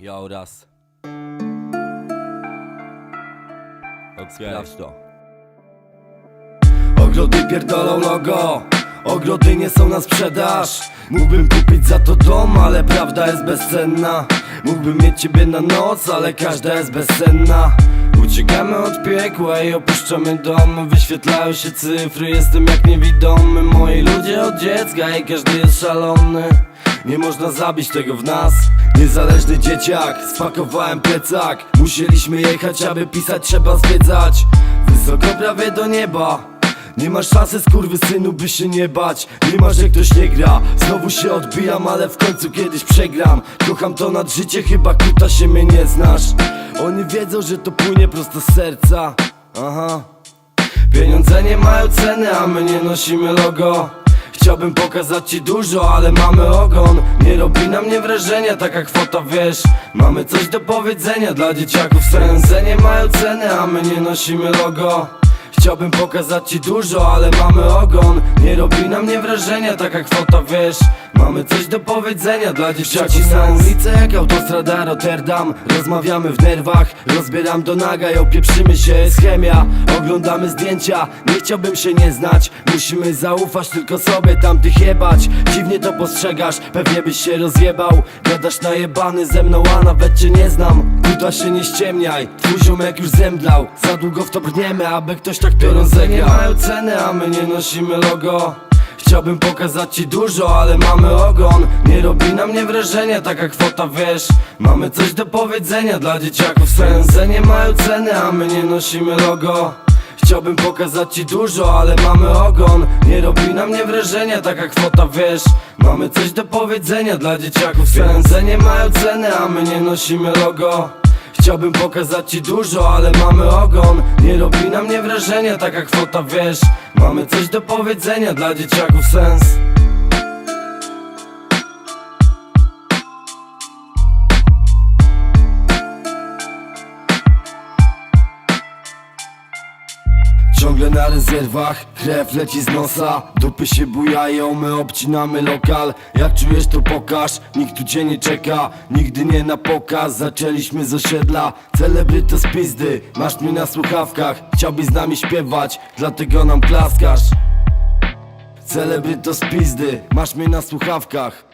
Ja oraz. Sprawdź to. Ogrody pierdolą logo. Ogrody nie są na sprzedaż. Mógłbym kupić za to dom, ale prawda jest bezcenna. Mógłbym mieć ciebie na noc, ale każda jest bezsenna Uciekamy od piekła i opuszczamy dom. Wyświetlają się cyfry, jestem jak niewidomy. Moi ludzie od dziecka i każdy jest szalony nie można zabić tego w nas. Niezależny dzieciak, spakowałem plecak. Musieliśmy jechać, aby pisać trzeba zwiedzać. Wysoko prawie do nieba. Nie masz szansy synu, by się nie bać. Nie ma, że ktoś nie gra. Znowu się odbijam, ale w końcu kiedyś przegram. Kocham to nad życie, chyba kuta się mnie nie znasz. Oni wiedzą, że to płynie prosto z serca. Aha. Pieniądze nie mają ceny, a my nie nosimy logo Chciałbym pokazać ci dużo, ale mamy ogon. Nie robi na mnie wrażenia taka kwota, wiesz. Mamy coś do powiedzenia dla dzieciaków. Pieniądze nie mają ceny, a my nie nosimy logo Chciałbym pokazać ci dużo, ale mamy ogon. Nie robi na mnie wrażenia taka kwota, wiesz. Mamy coś do powiedzenia dla dzieciaków. Na ulicę jak autostrada Rotterdam. Rozmawiamy w nerwach, rozbieram do naga i opieprzymy się, jest chemia Oglądamy zdjęcia, nie chciałbym się nie znać. Musimy zaufać tylko sobie, tamtych jebać. Dziwnie to postrzegasz, pewnie byś się rozjebał. Gadasz najebany ze mną, a nawet cię nie znam Kuta się nie ściemniaj, twój ziomek już zemdlał. Za długo w to brniemy, aby ktoś tak pieniądze nie mają ceny, a my nie nosimy logo. Chciałbym pokazać ci dużo, ale mamy ogon. Nie robi na mnie wrażenia taka kwota, wiesz. Mamy coś do powiedzenia dla dzieciaków. Sense nie mają ceny, a my nie nosimy logo. Chciałbym pokazać ci dużo, ale mamy ogon. Nie robi na mnie wrażenia taka kwota, wiesz. Mamy coś do powiedzenia dla dzieciaków. Sense nie mają ceny, a my nie nosimy logo Chciałbym pokazać ci dużo, ale mamy ogon. Nie robi na mnie wrażenia taka kwota, wiesz. Mamy coś do powiedzenia dla dzieciaków sens Ciągle na rezerwach, krew leci z nosa. Dupy się bujają, my obcinamy lokal. Jak czujesz to pokaż, nikt tu cię nie czeka. Nigdy nie na pokaz, zaczęliśmy z osiedla. Celebryto z pizdy, masz mnie na słuchawkach. Chciałbyś z nami śpiewać, dlatego nam klaskasz. Celebryto z pizdy, masz mnie na słuchawkach